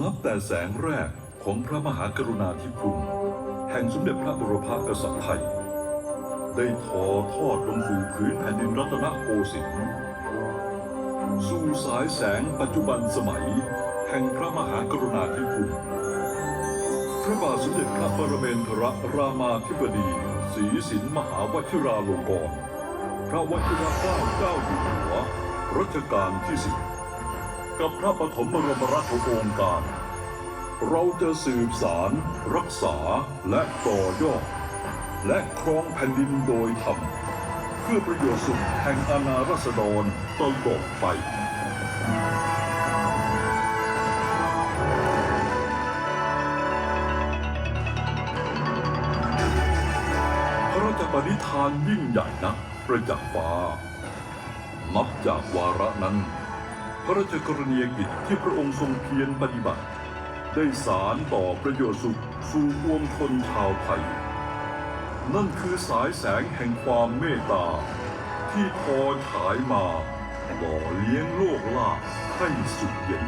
นับแต่แสงแรกของพระมหากรุณาธิคุณ แห่งสมเด็จพระบรมกษัตริย์ไทย ได้ทอทอดลงสู่พื้นแผ่นดินรัตนโกสินทร์สู่สายแสงปัจจุบันสมัย แห่งพระมหากรุณาธิคุณ พระบาทสมเด็จพระปรเมนทรรามาธิบดีศรีสินมหาวชิราลงกรณ์พระวชิรเกล้าเจ้าอยู่หัวรัชกาลที่สิบ กับพระปฐมบรมราชโองการ เราจะสืบสาร รักษาและต่อยอด และครองแผ่นดินโดยธรรม เพื่อประโยชน์สุขแห่งอาณารัษฎรตลอดไปพระราชปณิธานยิ่งใหญ่นักประจักษ์ฟ้านับจากวาระนั้น ระราชกรณียกิจที่พระองค์ทรงเพียรปฏิบัติ ได้สารต่อประโยชน์สุขสู่ปวงชนชาวไทย นั่นคือสายแสงแห่งความเมตตา ที่ทอฉายมาหล่อเลี้ยงโลกล่าให้สุขเย็น